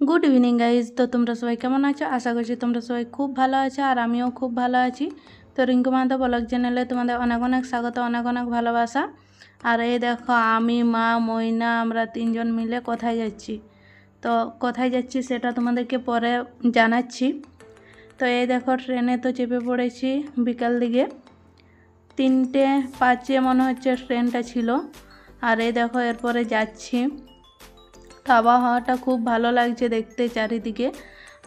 Good evening guys তো তোমরা সবাই কেমন আছো? আশা করছি তোমরা সবাই খুব ভালো আছো আর আমিও খুব ভালো আছি। তো রিঙ্কু মাহাতো ব্লগ চ্যানেলে তোমাদের অনেক অনেক স্বাগত, অনেক অনেক ভালোবাসা। আর এই দেখো, আমি, মা, ময়না, আমরা তিনজন মিলে কোথায় যাচ্ছি? তো কোথায় যাচ্ছি সেটা তোমাদেরকে পরে জানাচ্ছি। তো এই দেখো ট্রেনে তো চেপে পড়েছি বিকাল দিকে। তিনটে পাঁচে মনে হচ্ছে ট্রেনটা ছিল। আর এই দেখো, এরপরে যাচ্ছি। তো আবহাওয়াটা খুব ভালো লাগছে দেখতে চারিদিকে।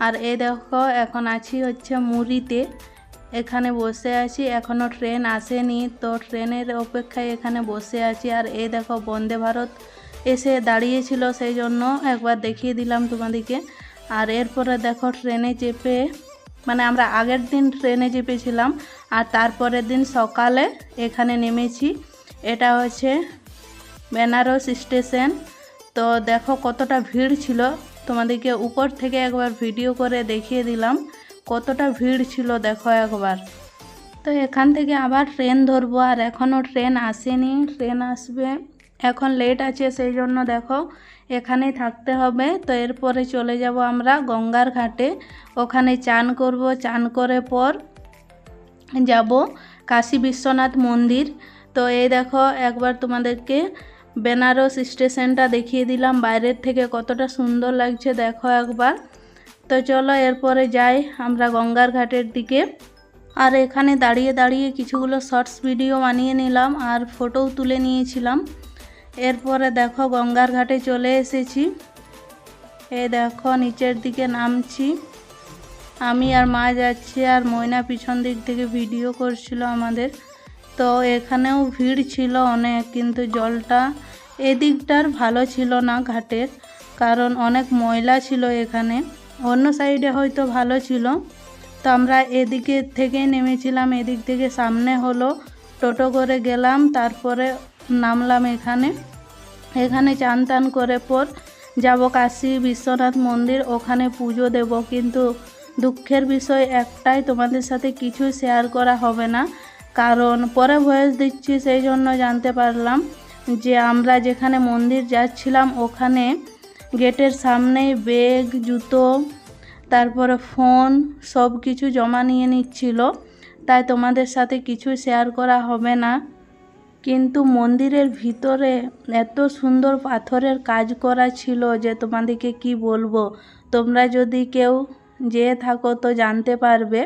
আর এ দেখো, এখন আছি হচ্ছে মুড়িতে। এখানে বসে আছি এখনও ট্রেন আসেনি, তো ট্রেনের অপেক্ষায় এখানে বসে আছি। আর এ দেখো, বন্দে ভারত এসে দাঁড়িয়েছিল সেই জন্য। একবার দেখিয়ে দিলাম তোমাদেরকে। আর এরপরে দেখো, ট্রেনে চেপে মানে আমরা আগের দিন ট্রেনে চেপেছিলাম, আর তারপরের দিন সকালে এখানে নেমেছি। এটা হচ্ছে বেনারস স্টেশন। তো দেখো কতটা ভিড় ছিল। তোমাদেরকে উপর থেকে একবার ভিডিও করে দেখিয়ে দিলাম কতটা ভিড় ছিল দেখো একবার। তো এখান থেকে আবার ট্রেন ধরবো আর এখনও ট্রেন আসেনি। ট্রেন আসবে, এখন লেট আছে সেই জন্য দেখো এখানেই থাকতে হবে। তো এরপরে চলে যাব আমরা গঙ্গার ঘাটে। ওখানে চান করব, চান করে পর যাব কাশী বিশ্বনাথ মন্দির। তো এই দেখো একবার তোমাদেরকে বেনারস স্টেশনটা দেখিয়ে দিলাম, বাইরের থেকে কতটা সুন্দর লাগছে দেখো একবার। তো চলো এরপরে যাই আমরা গঙ্গার ঘাটের দিকে। আর এখানে দাঁড়িয়ে দাঁড়িয়ে কিছুগুলো শর্টস ভিডিও বানিয়ে নিলাম আর ফটোও তুলে নিয়েছিলাম। এরপরে দেখো গঙ্গার ঘাটে চলে এসেছি। এই দেখো নিচের দিকে নামছি। আমি আর মা যাচ্ছি আর ময়না পিছন দিক থেকে ভিডিও করছিল আমাদের। তো এখানেও ভিড় ছিল অনেক, কিন্তু জলটা এদিকটার ভালো ছিল না ঘাটের, কারণ অনেক ময়লা ছিল এখানে। অন্য সাইডে হয়তো ভালো ছিল। তো আমরা এদিকে থেকে নেমেছিলাম, এদিক থেকে সামনে হলো টোটো করে গেলাম, তারপরে নামলাম এখানে। এখানে চান টান করে পর যাব কাশী বিশ্বনাথ মন্দির, ওখানে পুজো দেব। কিন্তু দুঃখের বিষয় একটাই, তোমাদের সাথে কিছু শেয়ার করা হবে না। কারণ পরে ভয়েস দিচ্ছি, সেই জন্য জানতে পারলাম যে আমরা যেখানে মন্দির যাচ্ছিলাম, ওখানে গেটের সামনেই ব্যাগ, জুতো, তারপরে ফোন সব কিছু জমা নিয়ে নিচ্ছিল। তাই তোমাদের সাথে কিছু শেয়ার করা হবে না। কিন্তু মন্দিরের ভিতরে এত সুন্দর পাথরের কাজ করা ছিল যে তোমাদেরকে কি বলব? তোমরা যদি কেউ যেয়ে থাকো তো জানতে পারবে।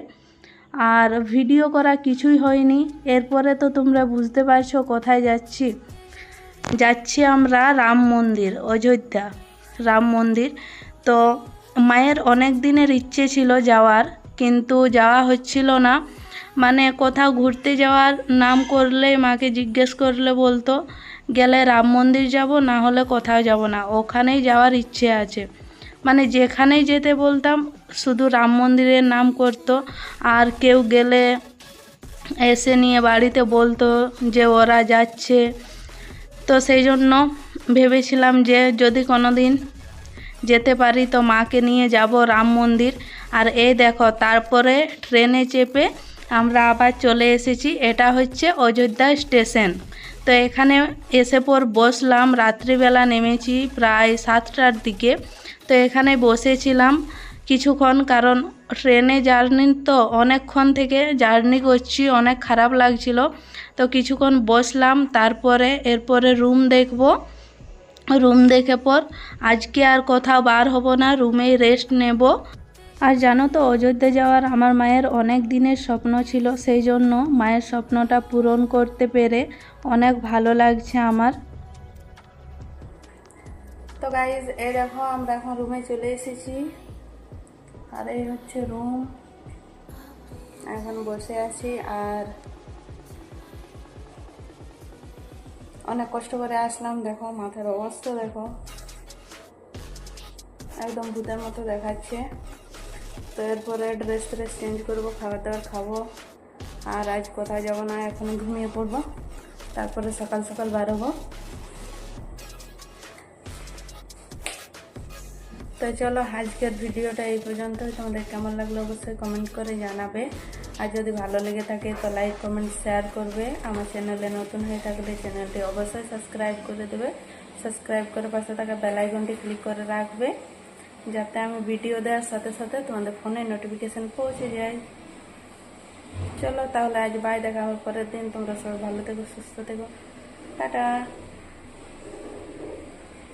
আর ভিডিও করা কিছুই হয়নি। এরপরে তো তোমরা বুঝতে পারছ কোথায় যাচ্ছি। যাচ্ছি আমরা রাম মন্দির, অযোধ্যা রাম মন্দির। তো মায়ের অনেক দিনের ইচ্ছে ছিল যাওয়ার, কিন্তু যাওয়া হচ্ছিল না। মানে কোথাও ঘুরতে যাওয়ার নাম করলে, মাকে জিজ্ঞেস করলে বলতো, গেলে রাম মন্দির যাব, না হলে কোথাও যাব না, ওখানেই যাওয়ার ইচ্ছে আছে। মানে যেখানেই যেতে বলতাম শুধু রাম মন্দিরের নাম করতো। আর কেউ গেলে এসে নিয়ে বাড়িতে বলতো যে ওরা যাচ্ছে। তো সেই জন্য ভেবেছিলাম যে যদি কোনো দিন যেতে পারি তো মাকে নিয়ে যাব রাম মন্দির। আর এই দেখো, তারপরে ট্রেনে চেপে আমরা আবার চলে এসেছি। এটা হচ্ছে অযোধ্যা স্টেশন। তো এখানে এসে পর বসলাম, রাত্রিবেলা নেমেছি প্রায় সাতটার দিকে। তো এখানে বসেছিলাম। কিছুক্ষণ, কারণ ট্রেনে জার্নি তো অনেকক্ষণ থেকে জার্নি করছি, অনেক খারাপ লাগছিল। তো কিছুক্ষণ বসলাম, তারপরে, এরপরে রুম দেখব। রুম দেখে পর আজকে আর কোথাও বার হব না, রুমেই রেস্ট নেব। আর জানো তো, অযোধ্যা যাওয়ার আমার মায়ের অনেক দিনের স্বপ্ন ছিল, সেই জন্য মায়ের স্বপ্নটা পূরণ করতে পেরে অনেক ভালো লাগছে আমার। তো গাইজ এই দেখো, আমরা এখন রুমে চলে এসেছি। আর এই হচ্ছে রুম এখন বসে আছি আর অনেক কষ্ট করে আসলাম, দেখো মাথার অবস্থা দেখো। একদম ভূতের মতো দেখাচ্ছে। তো এরপরে ড্রেস ট্রেস চেঞ্জ করব, খাবার দাবার খাব। আর আজ কোথাও যাব না এখন ঘুমিয়ে পড়ব। তারপরে সকাল সকাল বেরোবো তো চলো আজকের ভিডিওটা এই পর্যন্ত তোমাদের কেমন লাগল অবশ্যই কমেন্ট করে জানাবে। আর যদি ভালো লেগে থাকে তো লাইক কমেন্ট শেয়ার করবে। আমার চ্যানেলে নতুন হয়ে থাকলে চ্যানেলটি অবশ্যই সাবস্ক্রাইব করে দেবে। সাবস্ক্রাইব করে পাশে থাকা বেল আইকনটি ক্লিক করে রাখবে। যাতে আমি ভিডিও দেওয়ার সাথে সাথে তোমাদের ফোনে নোটিফিকেশন পৌঁছে যায়। চলো তাহলে আজ বাই দেখা হবে পরের দিন। তোমরা সবাই ভালো থেকো, সুস্থ থেকো। টাটা।